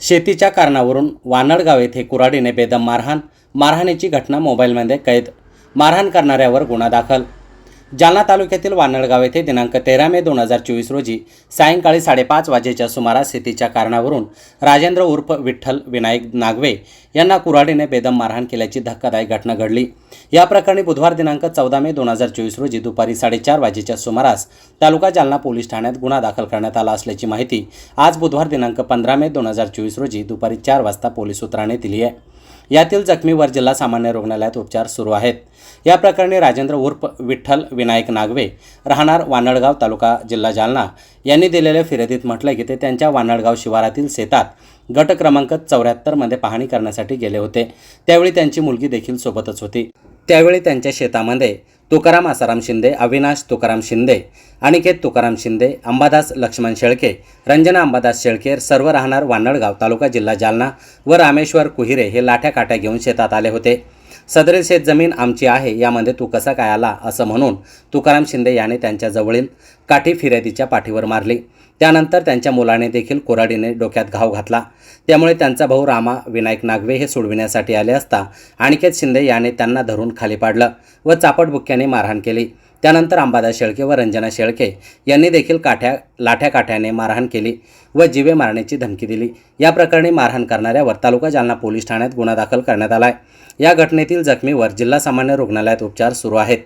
शेतीच्या कारणावरून वानडगाव येथे कुऱ्हाडीने बेदम मारहाण मारहाणीची घटना मोबाईलमध्ये कैद मारहाण करणाऱ्यावर गुन्हा दाखल. जालना तालुक्यातील वानळगाव येथे दिनांक तेरा मे दोन हजार चोवीस रोजी सायंकाळी साडेपाच वाजेच्या सुमारास शेतीच्या कारणावरून राजेंद्र उर्फ विठ्ठल विनायक नागवे यांना कुऱ्हाडीने बेदम मारहाण केल्याची धक्कादायक घटना घडली. या प्रकरणी बुधवार दिनांक चौदा मे दोन हजार चोवीस रोजी दुपारी साडेचार वाजेच्या सुमारास तालुका जालना पोलीस ठाण्यात गुन्हा दाखल करण्यात आला असल्याची माहिती आज बुधवार दिनांक पंधरा मे दोन हजार चोवीस रोजी दुपारी चार वाजता पोलीस सूत्रांनी दिली आहे. यातील जखमीवर जिल्हा सामान्य रुग्णालयात उपचार सुरू आहेत. या प्रकरणी राजेंद्र उर्फ विठ्ठल विनायक नागवे राहणार वानडगाव तालुका जिल्हा जालना यांनी दिलेल्या फिर्यादीत म्हटलं की ते त्यांच्या वानडगाव शिवारातील शेतात गट क्रमांक चौऱ्याहत्तरमध्ये पाहणी करण्यासाठी गेले होते. त्यावेळी त्यांची मुलगी देखील सोबतच होती. त्यावेळी त्यांच्या शेतामध्ये तुकाराम आसाराम शिंदे अविनाश तुकाराम शिंदे अनिकेत तुकाराम शिंदे अंबादास लक्ष्मण शेळके रंजना अंबादास शेळके सर्व राहणार वानडगाव तालुका जिल्हा जालना व रामेश्वर कुहिरे हे लाठ्या काट्या घेऊन शेतात आले होते. सदरील शेत जमीन आमची आहे यामध्ये तू कसा काय आला असं म्हणून तुकाराम शिंदे याने त्यांच्या जवळील काठी फिर्यादीच्या पाठीवर मारली. त्यानंतर त्यांच्या मुलाने देखील कोराडीने डोक्यात घाव घातला. त्यामुळे त्यांचा भाऊ रामा विनायक नागवे हे सोडविण्यासाठी आले असता अनिकेत शिंदे याने त्यांना धरून खाली पाडलं व चापटबुक्क्याने मारहाण केली. त्यानंतर अंबादास शेळके व रंजना शेळके यांनी देखील काठ्या लाठ्या काठ्याने मारहाण केली व जिवे मारण्याची धमकी दिली. या प्रकरणी मारहाण करणाऱ्यावर तालुका जालना पोलीस ठाण्यात गुन्हा दाखल करण्यात आला आहे या घटनेतील जखमीवर जिल्हा सामान्य रुग्णालयात उपचार सुरू आहेत.